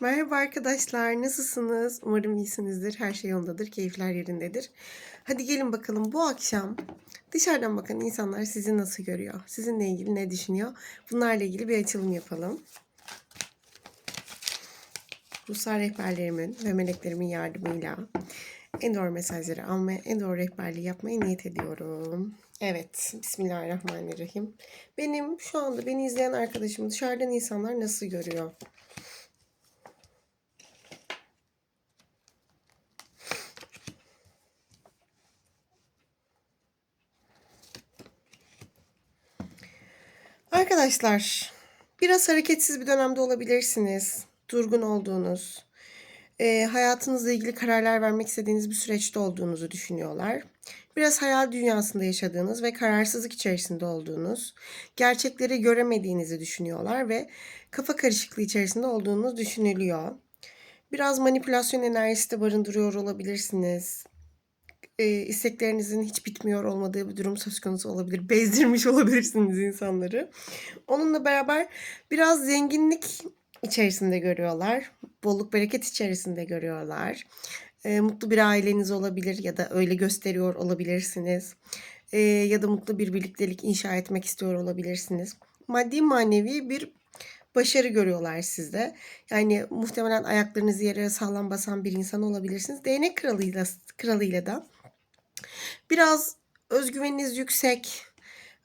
Merhaba arkadaşlar, nasılsınız? Umarım iyisinizdir, her şey yolundadır, keyifler yerindedir. Hadi gelin bakalım bu akşam dışarıdan bakan insanlar sizi nasıl görüyor? Sizinle ilgili ne düşünüyor? Bunlarla ilgili bir açılım yapalım. Ruhsal rehberlerimin ve meleklerimin yardımıyla en doğru mesajları almaya, en doğru rehberliği yapmaya niyet ediyorum. Evet, Bismillahirrahmanirrahim. Benim şu anda beni izleyen arkadaşım dışarıdan insanlar nasıl görüyor? Arkadaşlar, biraz hareketsiz bir dönemde olabilirsiniz. Durgun olduğunuz, e, hayatınızla ilgili kararlar vermek istediğiniz bir süreçte olduğunuzu düşünüyorlar. Biraz hayal dünyasında yaşadığınız ve kararsızlık içerisinde olduğunuz, gerçekleri göremediğinizi düşünüyorlar ve kafa karışıklığı içerisinde olduğunuz düşünülüyor. Biraz manipülasyon enerjisi de barındırıyor olabilirsiniz e, isteklerinizin hiç bitmiyor olmadığı bir durum söz konusu olabilir. Bezdirmiş olabilirsiniz insanları. Onunla beraber biraz zenginlik içerisinde görüyorlar. Bolluk bereket içerisinde görüyorlar. E, mutlu bir aileniz olabilir ya da öyle gösteriyor olabilirsiniz. E, ya da mutlu bir birliktelik inşa etmek istiyor olabilirsiniz. Maddi manevi bir başarı görüyorlar sizde. Yani muhtemelen ayaklarınızı yere sağlam basan bir insan olabilirsiniz. Değnek kralıyla, kralıyla da Biraz özgüveniniz yüksek,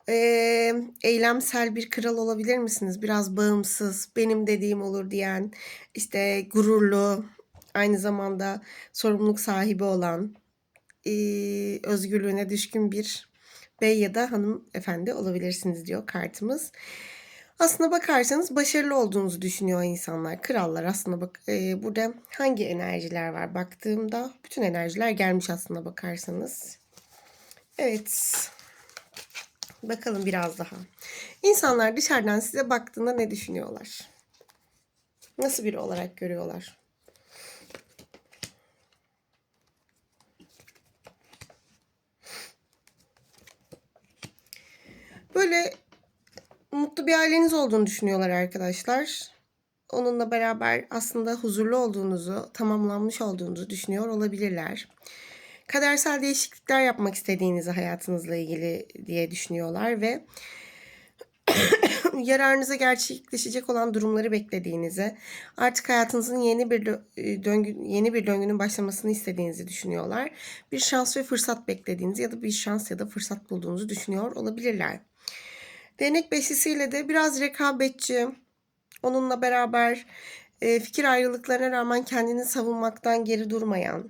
eee, eylemsel bir kral olabilir misiniz? Biraz bağımsız, benim dediğim olur diyen, işte gururlu, aynı zamanda sorumluluk sahibi olan, eee, özgürlüğüne düşkün bir bey ya da hanımefendi olabilirsiniz diyor kartımız. Aslına bakarsanız başarılı olduğunuzu düşünüyor insanlar. Krallar aslında bak eee, burada hangi enerjiler var baktığımda bütün enerjiler gelmiş aslında bakarsanız. Evet. Bakalım biraz daha. İnsanlar dışarıdan size baktığında ne düşünüyorlar? Nasıl biri olarak görüyorlar? Böyle mutlu bir aileniz olduğunu düşünüyorlar arkadaşlar. Onunla beraber aslında huzurlu olduğunuzu, tamamlanmış olduğunuzu düşünüyor olabilirler. Kadersel değişiklikler yapmak istediğinizi hayatınızla ilgili diye düşünüyorlar ve yararınıza gerçekleşecek olan durumları beklediğinizi, artık hayatınızın yeni bir döngü yeni bir döngünün başlamasını istediğinizi düşünüyorlar. Bir şans ve fırsat beklediğinizi ya da bir şans ya da fırsat bulduğunuzu düşünüyor olabilirler. Değnek beşlisiyle de biraz rekabetçi, onunla beraber e, fikir ayrılıklarına rağmen kendini savunmaktan geri durmayan,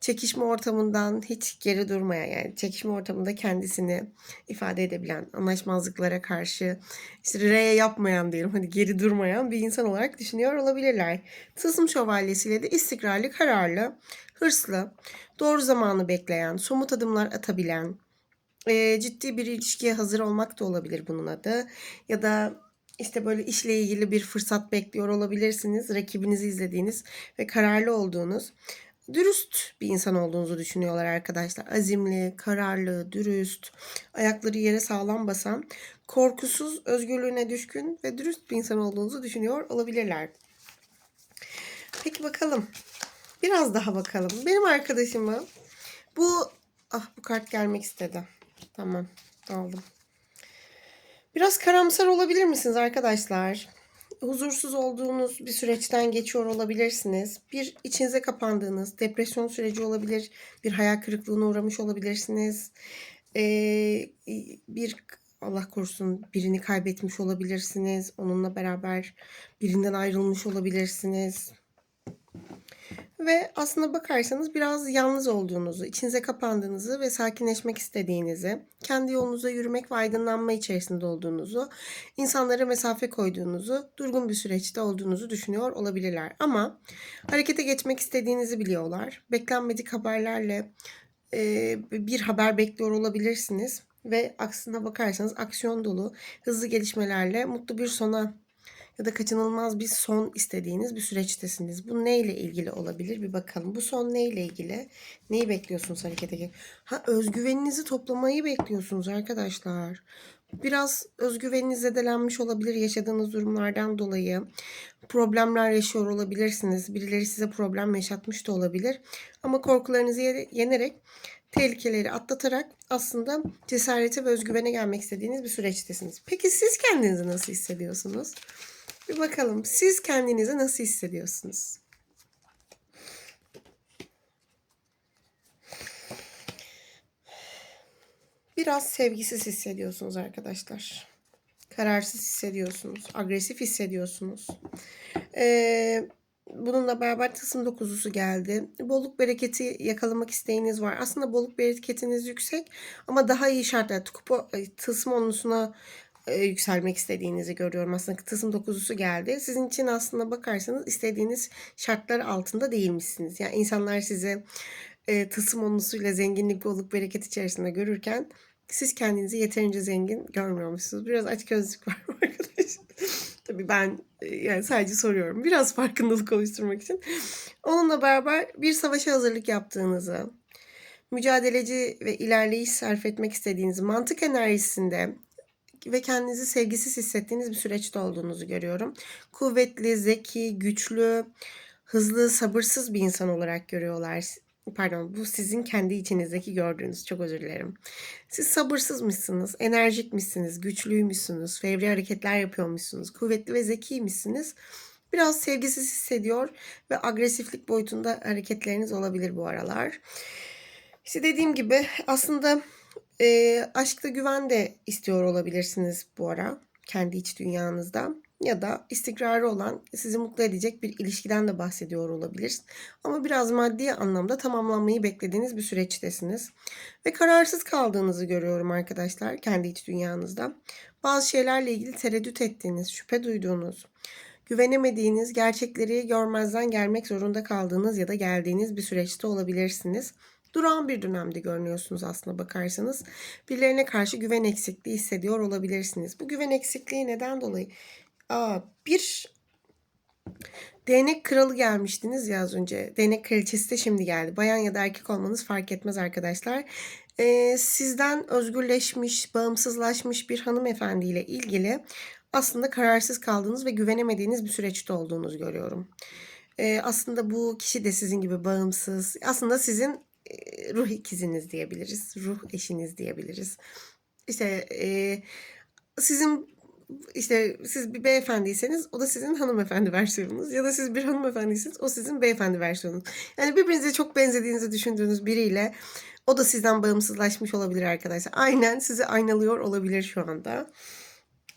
çekişme ortamından hiç geri durmayan yani çekişme ortamında kendisini ifade edebilen, anlaşmazlıklara karşı işte R'ye yapmayan diyelim hani geri durmayan bir insan olarak düşünüyor olabilirler. Tılsım şövalyesiyle de istikrarlı, kararlı, hırslı, doğru zamanı bekleyen, somut adımlar atabilen, e, ciddi bir ilişkiye hazır olmak da olabilir bunun adı. Ya da işte böyle işle ilgili bir fırsat bekliyor olabilirsiniz. Rakibinizi izlediğiniz ve kararlı olduğunuz dürüst bir insan olduğunuzu düşünüyorlar arkadaşlar. Azimli, kararlı, dürüst, ayakları yere sağlam basan, korkusuz, özgürlüğüne düşkün ve dürüst bir insan olduğunuzu düşünüyor olabilirler. Peki bakalım. Biraz daha bakalım. Benim arkadaşımı bu ah bu kart gelmek istedi. Tamam aldım. Biraz karamsar olabilir misiniz arkadaşlar? Huzursuz olduğunuz bir süreçten geçiyor olabilirsiniz. Bir içinize kapandığınız depresyon süreci olabilir. Bir hayal kırıklığına uğramış olabilirsiniz. Ee, bir Allah korusun birini kaybetmiş olabilirsiniz. Onunla beraber birinden ayrılmış olabilirsiniz. Ve aslında bakarsanız biraz yalnız olduğunuzu, içinize kapandığınızı ve sakinleşmek istediğinizi, kendi yolunuza yürümek ve aydınlanma içerisinde olduğunuzu, insanlara mesafe koyduğunuzu, durgun bir süreçte olduğunuzu düşünüyor olabilirler. Ama harekete geçmek istediğinizi biliyorlar. Beklenmedik haberlerle e, bir haber bekliyor olabilirsiniz. Ve aksına bakarsanız aksiyon dolu, hızlı gelişmelerle mutlu bir sona ya da kaçınılmaz bir son istediğiniz bir süreçtesiniz. Bu neyle ilgili olabilir? Bir bakalım. Bu son neyle ilgili? Neyi bekliyorsunuz harekete? Ha özgüveninizi toplamayı bekliyorsunuz arkadaşlar. Biraz özgüveniniz zedelenmiş olabilir yaşadığınız durumlardan dolayı. Problemler yaşıyor olabilirsiniz. Birileri size problem yaşatmış da olabilir. Ama korkularınızı ye- yenerek tehlikeleri atlatarak aslında cesarete ve özgüvene gelmek istediğiniz bir süreçtesiniz. Peki siz kendinizi nasıl hissediyorsunuz? Bir bakalım. Siz kendinizi nasıl hissediyorsunuz? Biraz sevgisiz hissediyorsunuz arkadaşlar. Kararsız hissediyorsunuz. Agresif hissediyorsunuz. Ee, bununla beraber tılsım dokuzusu geldi. Bolluk bereketi yakalamak isteğiniz var. Aslında bolluk bereketiniz yüksek ama daha iyi şartlar. Kupa, ay, tılsım e, yükselmek istediğinizi görüyorum. Aslında tılsım dokuzusu geldi. Sizin için aslında bakarsanız istediğiniz şartlar altında değilmişsiniz. Yani insanlar sizi e, tılsım onlusuyla zenginlik, bolluk, bereket içerisinde görürken siz kendinizi yeterince zengin görmüyormuşsunuz. Biraz açgözlük var mı arkadaşlar? Tabii ben e, yani sadece soruyorum. Biraz farkındalık oluşturmak için. Onunla beraber bir savaşa hazırlık yaptığınızı, mücadeleci ve ilerleyiş sarf etmek istediğinizi, mantık enerjisinde ve kendinizi sevgisiz hissettiğiniz bir süreçte olduğunuzu görüyorum. Kuvvetli, zeki, güçlü, hızlı, sabırsız bir insan olarak görüyorlar. Pardon, bu sizin kendi içinizdeki gördüğünüz. Çok özür dilerim. Siz sabırsızmışsınız, enerjikmişsiniz, güçlüymüşsünüz, fevri hareketler yapıyormuşsunuz, kuvvetli ve zekiymişsiniz. Biraz sevgisiz hissediyor ve agresiflik boyutunda hareketleriniz olabilir bu aralar. İşte dediğim gibi aslında e, aşkta güven de istiyor olabilirsiniz bu ara kendi iç dünyanızda ya da istikrarı olan sizi mutlu edecek bir ilişkiden de bahsediyor olabilir. Ama biraz maddi anlamda tamamlanmayı beklediğiniz bir süreçtesiniz. Ve kararsız kaldığınızı görüyorum arkadaşlar kendi iç dünyanızda. Bazı şeylerle ilgili tereddüt ettiğiniz, şüphe duyduğunuz, güvenemediğiniz, gerçekleri görmezden gelmek zorunda kaldığınız ya da geldiğiniz bir süreçte olabilirsiniz. Durağan bir dönemde görünüyorsunuz aslında bakarsanız. Birilerine karşı güven eksikliği hissediyor olabilirsiniz. Bu güven eksikliği neden dolayı? Aa, bir değnek kralı gelmiştiniz ya az önce. Değnek kraliçesi de şimdi geldi. Bayan ya da erkek olmanız fark etmez arkadaşlar. Ee, sizden özgürleşmiş, bağımsızlaşmış bir hanımefendiyle ilgili aslında kararsız kaldığınız ve güvenemediğiniz bir süreçte olduğunuzu görüyorum. Ee, aslında bu kişi de sizin gibi bağımsız. Aslında sizin ruh ikiziniz diyebiliriz. Ruh eşiniz diyebiliriz. İşte e, sizin işte siz bir beyefendiyseniz o da sizin hanımefendi versiyonunuz ya da siz bir hanımefendiyseniz o sizin beyefendi versiyonunuz. Yani birbirinize çok benzediğinizi düşündüğünüz biriyle o da sizden bağımsızlaşmış olabilir arkadaşlar. Aynen sizi aynalıyor olabilir şu anda.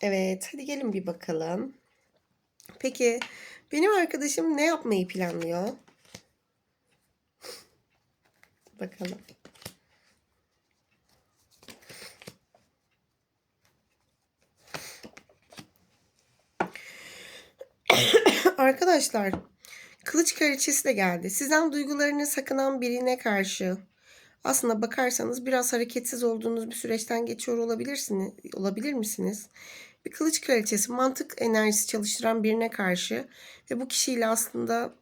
Evet hadi gelin bir bakalım. Peki benim arkadaşım ne yapmayı planlıyor? Bakalım. Arkadaşlar, kılıç kraliçesi de geldi. Sizden duygularını sakınan birine karşı aslında bakarsanız biraz hareketsiz olduğunuz bir süreçten geçiyor olabilirsiniz, olabilir misiniz? Bir kılıç kraliçesi mantık enerjisi çalıştıran birine karşı ve bu kişiyle aslında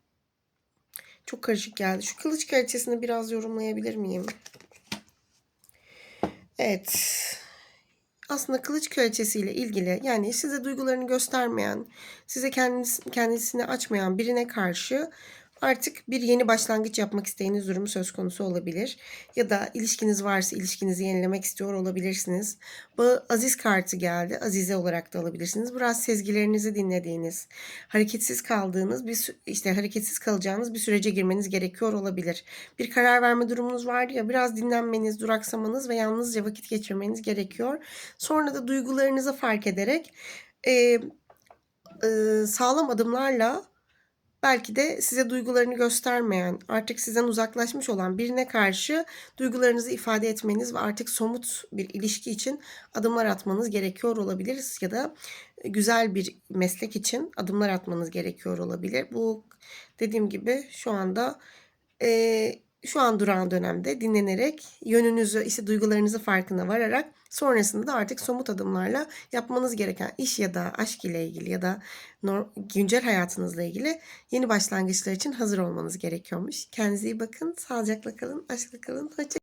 çok karışık geldi. Şu kılıç kraliçesini biraz yorumlayabilir miyim? Evet aslında kılıç kraliçesiyle ilgili yani size duygularını göstermeyen, size kendisi, kendisini açmayan birine karşı artık bir yeni başlangıç yapmak isteğiniz durumu söz konusu olabilir. Ya da ilişkiniz varsa ilişkinizi yenilemek istiyor olabilirsiniz. Bu Aziz kartı geldi. Azize olarak da alabilirsiniz. Biraz sezgilerinizi dinlediğiniz, hareketsiz kaldığınız bir işte hareketsiz kalacağınız bir sürece girmeniz gerekiyor olabilir. Bir karar verme durumunuz vardı ya biraz dinlenmeniz, duraksamanız ve yalnızca vakit geçirmeniz gerekiyor. Sonra da duygularınızı fark ederek e, e, sağlam adımlarla belki de size duygularını göstermeyen, artık sizden uzaklaşmış olan birine karşı duygularınızı ifade etmeniz ve artık somut bir ilişki için adımlar atmanız gerekiyor olabilir ya da güzel bir meslek için adımlar atmanız gerekiyor olabilir. Bu dediğim gibi şu anda e, şu an duran dönemde dinlenerek yönünüzü, işte duygularınızı farkına vararak sonrasında da artık somut adımlarla yapmanız gereken iş ya da aşk ile ilgili ya da güncel hayatınızla ilgili yeni başlangıçlar için hazır olmanız gerekiyormuş. Kendinize iyi bakın, sağlıcakla kalın, aşkla kalın, hoşça